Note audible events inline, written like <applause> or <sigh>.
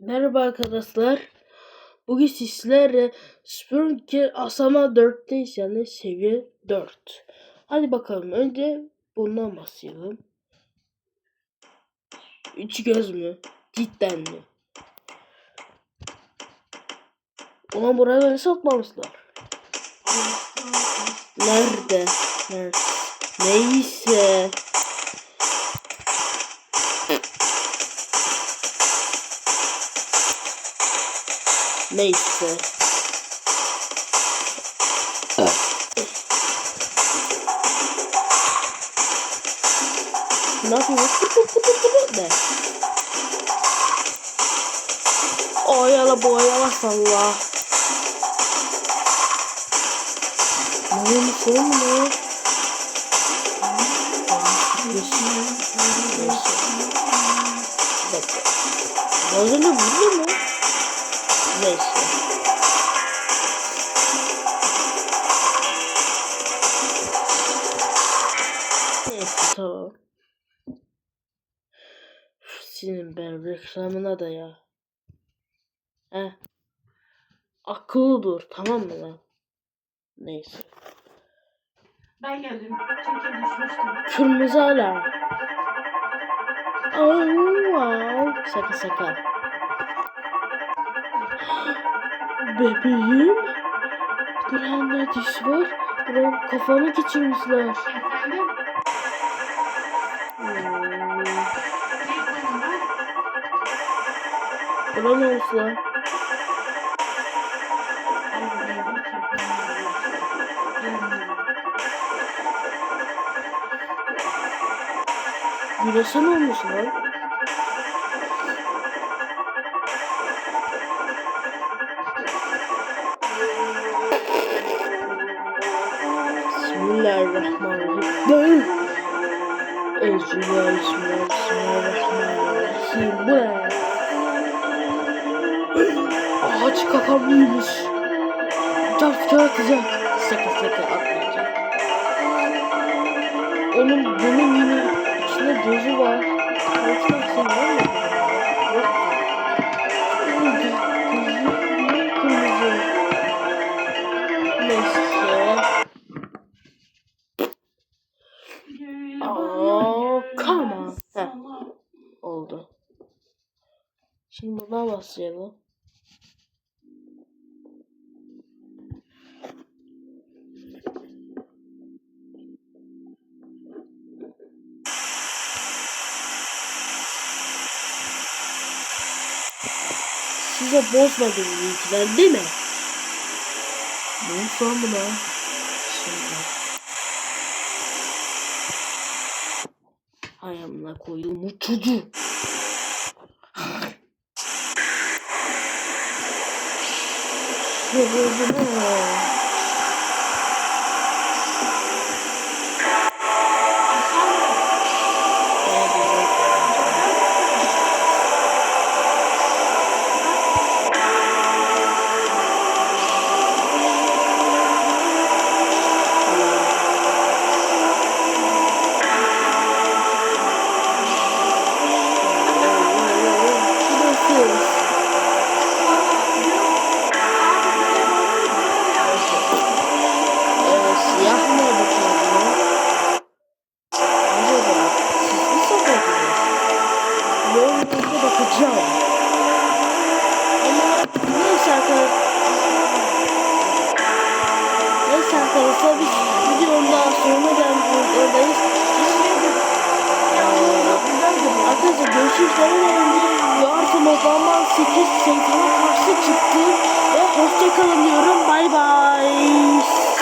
Merhaba arkadaşlar. Bugün sizlerle Spurker Asama 4'teyiz yani seviye 4. Hadi bakalım önce bundan başlayalım. Üç göz mü? Cidden mi? Ulan buraya beni satmamışlar. Nerede? Nerede? Neyse. Neyse. Ne yapıyoruz? <laughs> Ne? Oyala boyala salla. Ne mu sorun mu? Neyse. Bir dakika. Az önce vurdu mu? Neyse. Neyse tamam. Senin ben reklamına da ya. He. Akıllı dur tamam mı lan? Neyse. Ben geldim. Çünkü düşmüştüm. Kırmızı alarm. Oh wow. Şaka şaka. Bebeğim. Buranda diş var. Buranın kafanı geçirmişler. Efendim? Buna ne lan? Güneşe ne olmuş lan? Ecrüler, bismillah, bismillahirrahmanirrahim. Bu ne? Ağaç kafam büyümüş. Çarp atacak. Sakın sakın atmayacak. Onun bunun yine içinde gözü var. Şimdi buna başlayalım. Size bozmadım bilgiler değil mi? Ne son buna? Şimdi. Hay amına koydum bu çocuğu. Arkadaşlar biz videonun daha sonuna gelmiş oradayız. Arkadaşlar görüşürüz. Yardım odama 8 şeytana karşı çıktı. Ve hoşçakalın diyorum. Bay bay.